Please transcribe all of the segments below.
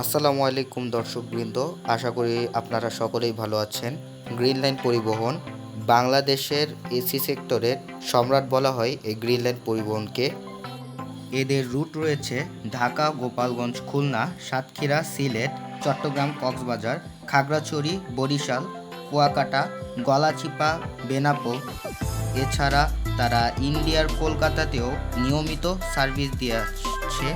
আসসালামু আলাইকুম দর্শকবৃন্দ, আশা করি আপনারা সকলেই ভালো আছেন। গ্রিন লাইন পরিবহন, বাংলাদেশের এসি সেক্টরের সম্রাট বলা হয় এই গ্রিন লাইন পরিবহনকে। এদের রুট রয়েছে ঢাকা, গোপালগঞ্জ, খুলনা, সাতক্ষীরা, সিলেট, চট্টগ্রাম, কক্সবাজার, খাগড়াছড়ি, বরিশাল, কুয়াকাটা, গলাচিপা, বেনাপোল। এছাড়া তারা ইন্ডিয়ার কলকাতাতেও নিয়মিত সার্ভিস দিয়ে আসছে।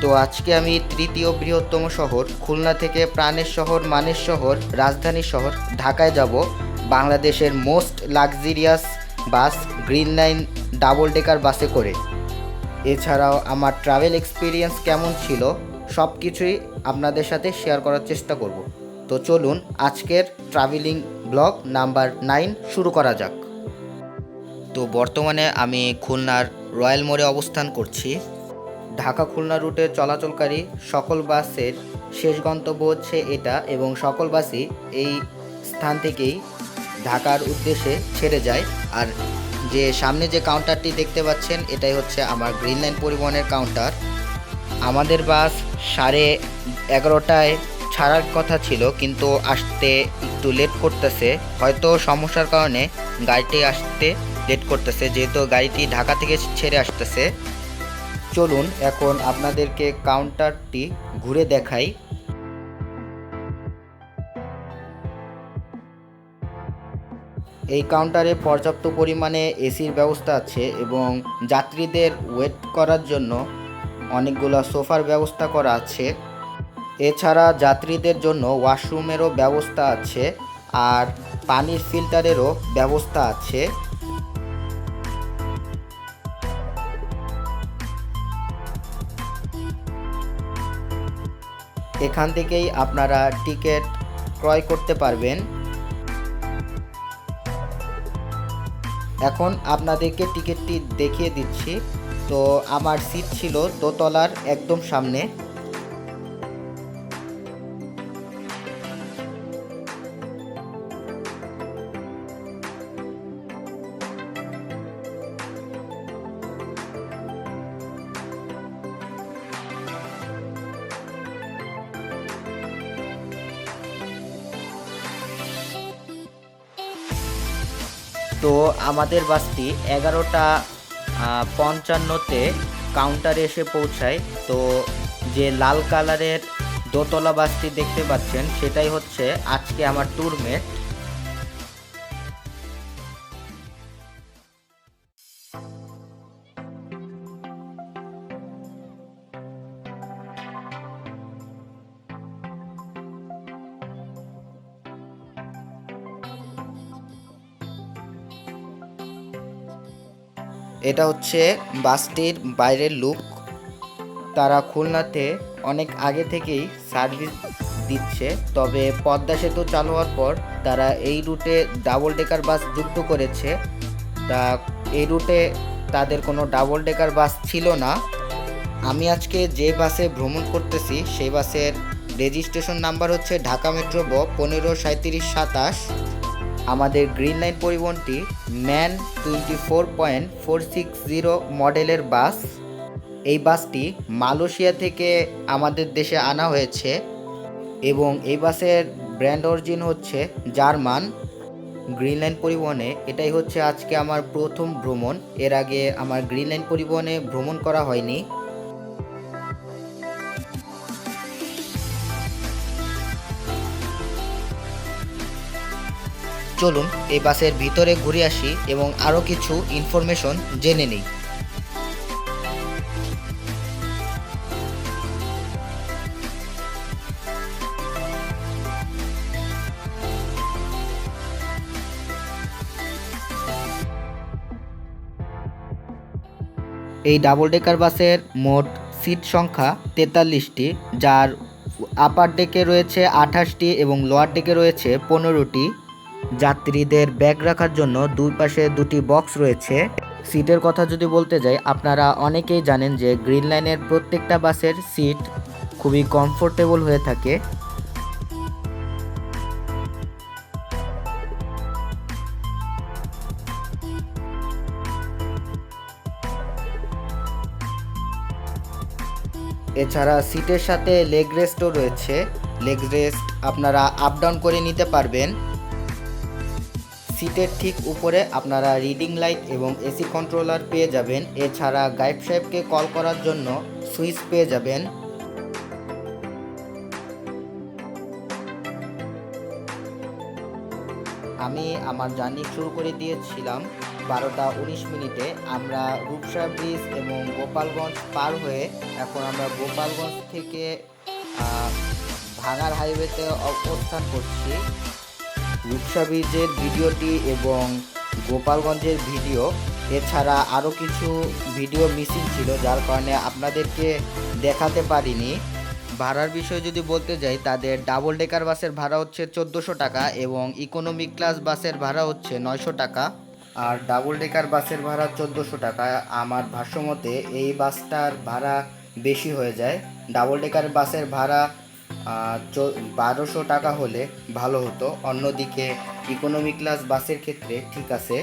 তো আজকে আমি তৃতীয় বৃহত্তম শহর, খুলনা থেকে প্রাণের শহর, মানের শহর রাজধানী শহর, ঢাকায় যাব। বাংলাদেশের most luxurious bus Green Line double decker বাসে করে। এছাড়াও আমার ট্রাভেল এক্সপিরিয়েন্স কেমন ছিল সব কিছুই আপনাদের সাথে শেয়ার করার চেষ্টা করব। তো চলুন আজকের ট্রাভেলিং ব্লগ নাম্বার নাইন শুরু করা যাক। তো বর্তমানে আমি খুলনার রয়্যাল মোড়ে অবস্থান করছি। ঢাকা খুলনা রুটে চলাচলকারী সকল বাসের শেষ গন্তব্য হচ্ছে এটা এবং সকল বাসই এই স্থান থেকেই ঢাকার উদ্দেশ্যে ছেড়ে যায়। আর যে সামনে যে কাউন্টারটি দেখতে পাচ্ছেন, এটাই হচ্ছে আমার গ্রিন লাইন পরিবহনের কাউন্টার আমাদের বাস সাড়ে এগারোটায় ছাড়ার কথা ছিল, কিন্তু আসতে একটু লেট করতেছে। হয়তো সমস্যার কারণে গাড়িটি আসতে লেট করতেছে, যেহেতু গাড়িটি ঢাকা থেকে ছেড়ে আসতেছে। চলুন এখন আপনাদেরকে কাউন্টারটি ঘুরে দেখাই। এই কাউন্টারে পর্যাপ্ত পরিমাণে এসির ব্যবস্থা আছে এবং যাত্রীদের ওয়েট করার জন্য অনেকগুলো সোফার ব্যবস্থা করা আছে। এছাড়া যাত্রীদের জন্য ওয়াশরুমেরও ব্যবস্থা আছে আর পানির ফিল্টারেরও ব্যবস্থা আছে। এখান থেকেই আপনারা টিকিট ক্রয় করতে পারবেন। এখন আপনাদেরকে টিকিটটি দেখিয়ে দিচ্ছি। তো আমার সিট ছিল দোতলার একদম সামনে। তো আমাদের বাসটি এগারোটা পঞ্চান্নতে কাউন্টারে এসে পৌঁছায়। তো যে লাল কালারের দোতলা বাসটি দেখতে পাচ্ছেন, সেটাই হচ্ছে আজকে আমার ট্যুরমেট এটা হচ্ছে বাসটির বাইরের লুক তারা খুলনাতে অনেক আগে থেকেই সার্ভিস দিচ্ছে। তবে পদ্মা সেতু চালু হওয়ার পর তারা এই রুটে ডাবল ডেকার বাস যুক্ত করেছে। তা এই রুটে তাদের কোনো ডাবল ডেকার বাস ছিল না। আমি আজকে যে বাসে ভ্রমণ করতেছি, সেই বাসের রেজিস্ট্রেশন নাম্বার হচ্ছে ঢাকা মেট্রো ব পনেরো সাঁত্রিশ সাতাশ। আমাদের green line পরিবহনটি MAN twenty four point four six zero মডেলের বাস। এই বাসটি মালয়েশিয়া থেকে আমাদের দেশে আনা হয়েছে এবং এই বাসের ব্র্যান্ড অরিজিন হচ্ছে জার্মান। গ্রিন লাইন পরিবহনে এটাই হচ্ছে আজকে আমার প্রথম ভ্রমণ। এর আগে আমার গ্রিন লাইন পরিবহনে ভ্রমণ করা হয়নি। চলুন এই বাসের ভিতরে ঘুরে আসি এবং আরও কিছু ইনফরমেশন জেনে নিই। এই ডাবল ডেকার বাসের মোট সিট সংখ্যা তেতাল্লিশটি, যার আপার ডেকে রয়েছে আঠাশটি এবং লোয়ার ডেকে রয়েছে পনেরোটি। যাত্রীদের ব্যাগ রাখার জন্য দুই পাশে দুটি বক্স রয়েছে। সিটের কথা যদি বলতে যাই, আপনারা অনেকেই জানেন যে গ্রিন লাইনের প্রত্যেকটা বাসের সিট খুবই কমফোর্টেবল হয়ে থাকে। এছাড়া সিটের সাথে লেগ রেস্টও রয়েছে। লেগ রেস্ট আপনারা আপ ডাউন করে নিতে পারবেন। সিটের ঠিক উপরে আপনারা রিডিং লাইট এবং এসি কন্ট্রোলার পেয়ে যাবেন। এছাড়া গাইড সাহেবকে কল করার জন্য সুইচ পেয়ে যাবেন। আমি আমার জার্নি শুরু করে দিয়েছিলাম বারোটা উনিশ মিনিটে। আমরা রূপসা ব্রিজ এবং গোপালগঞ্জ পার হয়ে এখন আমরা গোপালগঞ্জ থেকে ভাঙার হাইওয়েতে অবস্থান করছি। রূপসা ব্রিজের ভিডিওটি এবং গোপালগঞ্জের ভিডিও, এছাড়া আরও কিছু ভিডিও মিসিং ছিল, যার কারণে আপনাদেরকে দেখাতে পারিনি। ভাড়ার বিষয়ে যদি বলতে যাই, তাদের ডাবল ডেকার বাসের ভাড়া হচ্ছে চোদ্দোশো টাকা এবং ইকোনমিক ক্লাস বাসের ভাড়া হচ্ছে নয়শো টাকা। আর ডাবল ডেকার বাসের ভাড়া চোদ্দোশো টাকা। আমার ভাষ্যমতে, এই বাসটার ভাড়া বেশি হয়ে যায়। ডাবল ডেকার বাসের ভাড়া বারোশো টাকা হলে ভালো হতো। অন্যদিকে ইকোনমি ক্লাস বাসের ক্ষেত্রে ঠিক আছে।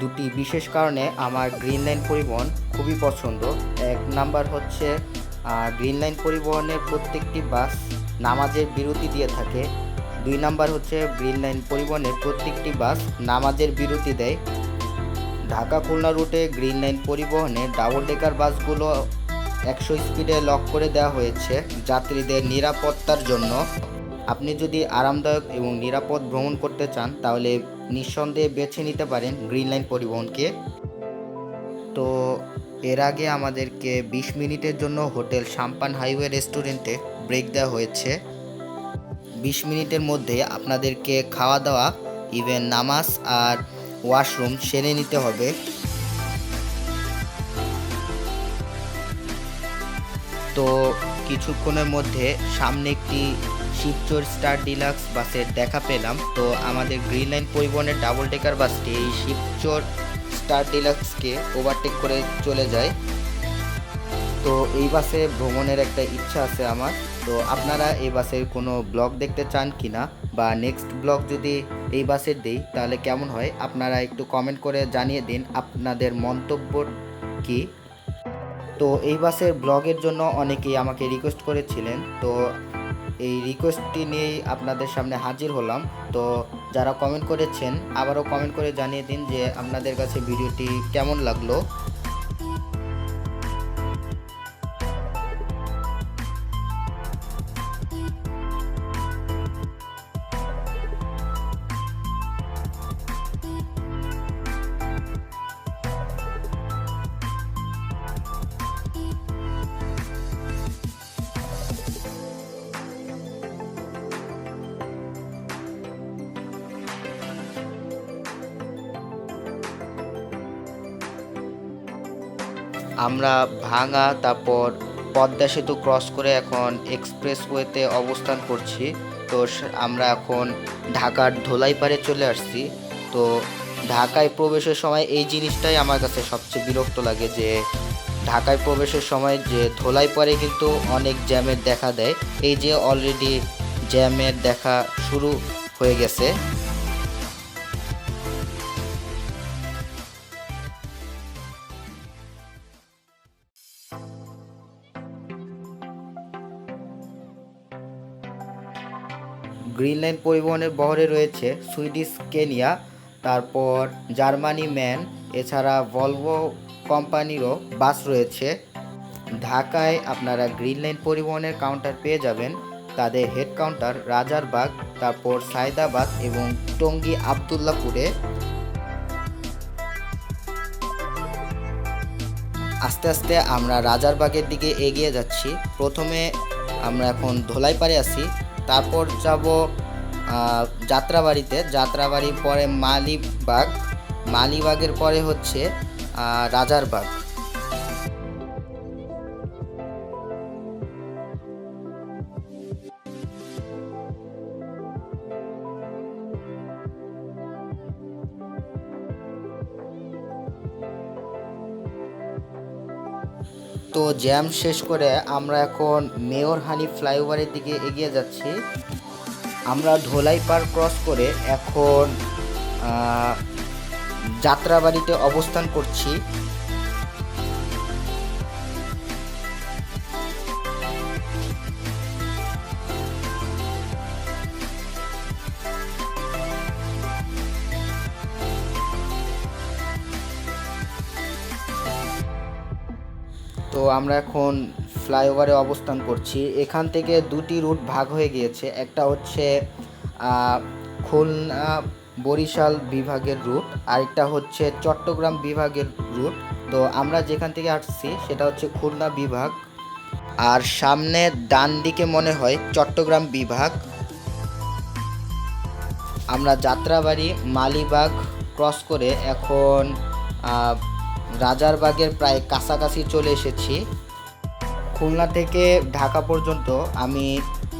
দুটি বিশেষ কারণে আমার গ্রিন লাইন পরিবহন খুবই পছন্দ। এক নাম্বার হচ্ছে গ্রিন লাইন পরিবহনের প্রত্যেকটি বাস নামাজের বিরতি দিয়ে থাকে। দুই নাম্বার হচ্ছে গ্রিন লাইন পরিবহনের প্রত্যেকটি বাস নামাজের বিরতি দেয়। ঢাকা খুলনা রুটে গ্রিন লাইন পরিবহনে ডাবল ডেকার বাসগুলো একশো স্পিডে লক করে দেওয়া হয়েছে যাত্রীদের নিরাপত্তার জন্য। আপনি যদি আরামদায়ক এবং নিরাপদ ভ্রমণ করতে চান, তাহলে নিঃসন্দেহে বেছে নিতে পারেন গ্রিন লাইন পরিবহনকে। তো এর আগে আমাদেরকে বিশ মিনিটের জন্য হোটেল সাম্পান হাইওয়ে রেস্টুরেন্টে ব্রেক দেওয়া হয়েছে। বিশ মিনিটের মধ্যে আপনাদেরকে খাওয়া দাওয়া, ইভেন নামাজ আর ওয়াশরুম সেরে নিতে হবে। তো কিছুক্ষণের মধ্যে সামনে একটি শিবচর স্টার ডিলাক্স বাসের দেখা পেলাম। তো আমাদের গ্রিন লাইন পরিবহনের ডাবল ডেকার বাসটি এই শিবচর স্টার ডিলাক্সকে ওভারটেক করে চলে যায়। তো এই বাসে ভ্রমণের একটা ইচ্ছা আছে আমার। তো আপনারা এই বাসের কোনো ব্লগ দেখতে চান কি না বা নেক্সট ব্লগ যদি এই বাসের দিই, তাহলে কেমন হয়? আপনারা একটু কমেন্ট করে জানিয়ে দিন। আপনাদের মন্তব্য কি? তো এই বাসের ব্লগের জন্য অনেকেই আমাকে রিকোয়েস্ট করেছিলেন। তো এই রিকোয়েস্টটি নিয়েই আপনাদের সামনে হাজির হলাম। তো যারা কমেন্ট করেছেন, আবারও কমেন্ট করে জানিয়ে দিন যে আপনাদের কাছে ভিডিওটি কেমন লাগল। আমরা ভাঙা, তারপর পদ্মা সেতু ক্রস করে এখন এক্সপ্রেসওয়েতে অবস্থান করছি। তো আমরা এখন ঢাকার ধোলাইপাড়ে চলে আসছি। তো ঢাকায় প্রবেশের সময় এই জিনিসটাই আমার কাছে সবচেয়ে বিরক্ত লাগে যে, ঢাকায় প্রবেশের সময় যে ধোলাইপাড়ে কিন্তু অনেক জ্যামের দেখা দেয়। এই যে অলরেডি জ্যামের দেখা শুরু হয়ে গেছে। গ্রিন লাইন পরিবহনের বহরে রয়েছে সুইডিশ কেনিয়া, তারপর জার্মানি ম্যান, এছাড়া ভলভো কোম্পানিরও বাস রয়েছে। ঢাকায় আপনারা গ্রিন লাইন পরিবহনের কাউন্টার পেয়ে যাবেন। তাদের হেড কাউন্টার রাজারবাগ, তারপর সায়দাবাদ এবং টঙ্গী আবদুল্লাপুরে। আস্তে আস্তে আমরা রাজারবাগের দিকে এগিয়ে যাচ্ছি। প্রথমে আমরা এখন ধোলাইপাড়ে আছি। তারপর যাব যাত্রাবাড়িতে। যাত্রাবাড়ির পরে মালিবাগ। মালিবাগের পরে হচ্ছে রাজারবাগ। তো জ্যাম শেষ করে আমরা এখন মেয়র হানি ফ্লাইওভারের দিকে এগিয়ে যাচ্ছি। আমরা ধোলাই পার ক্রস করে এখন যাত্রাবাড়িতে অবস্থান করছি। আমরা এখন ফ্লাইওভারে অবস্থান করছি। এখান থেকে দুটি রুট ভাগ হয়ে গিয়েছে। একটা হচ্ছে খুলনা বরিশাল বিভাগের রুট, আরেকটা হচ্ছে চট্টগ্রাম বিভাগের রুট। তো আমরা যেখান থেকে আসছি, সেটা হচ্ছে খুলনা বিভাগ। আর সামনে ডান দিকে মনে হয় চট্টগ্রাম বিভাগ। আমরা যাত্রাবাড়ি, মালিবাগ, ক্রস করে এখন রাজারবাগের প্রায় কাছাকাছি চলে এসেছি। খুলনা থেকে ঢাকা পর্যন্ত আমি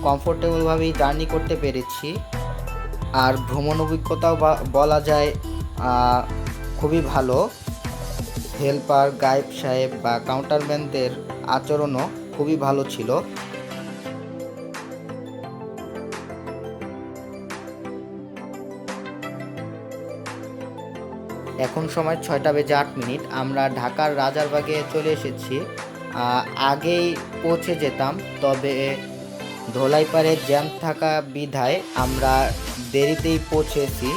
কমফোর্টেবলভাবেই জার্নি করতে পেরেছি। আর ভ্রমণ অভিজ্ঞতাও বলা যায় খুবই ভালো। হেল্পার, গাইড সাহেব বা কাউন্টারম্যানদের আচরণও খুবই ভালো ছিল। এখন সময় ছয়টা বেজে আট মিনিট। আমরা ঢাকার রাজারবাগে চলে এসেছি। আগেই পৌঁছে যেতাম, তবে ধোলাইপাড়ে জ্যাম থাকা বিধায় আমরা দেরিতেই পৌঁছেছি।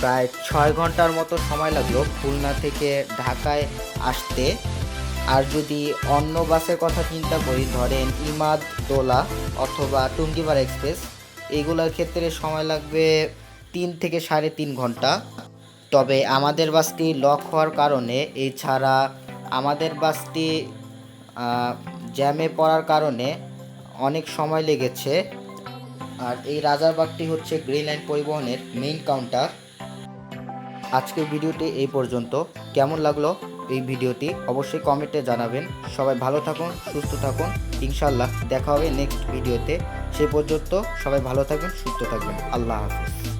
প্রায় ছয় ঘণ্টার মতো সময় লাগল খুলনা থেকে ঢাকায় আসতে। আর যদি অন্য বাসের কথা চিন্তা করি, ধরেন ইমাদ, দোলা অথবা টুঙ্গিপাড়া এক্সপ্রেস, এগুলোর ক্ষেত্রে সময় লাগবে তিন থেকে সাড়ে তিন ঘণ্টা। তবে আমাদের বাসটি লক হওয়ার কারণে, এছাড়া আমাদের বাসটি জ্যামে পড়ার কারণে অনেক সময় লেগেছে। আর এই রাজারবাগটি হচ্ছে গ্রিন লাইন পরিবহনের মেইন কাউন্টার আজকের ভিডিওটি এই পর্যন্ত। কেমন লাগল এই ভিডিওটি অবশ্যই কমেন্টে জানাবেন। সবাই ভালো থাকুন, সুস্থ থাকুন। ইনশাল্লাহ দেখা হবে নেক্সট ভিডিওতে। সে পর্যন্ত সবাই ভালো থাকবেন সুস্থ থাকবেন আল্লাহ হাফিজ।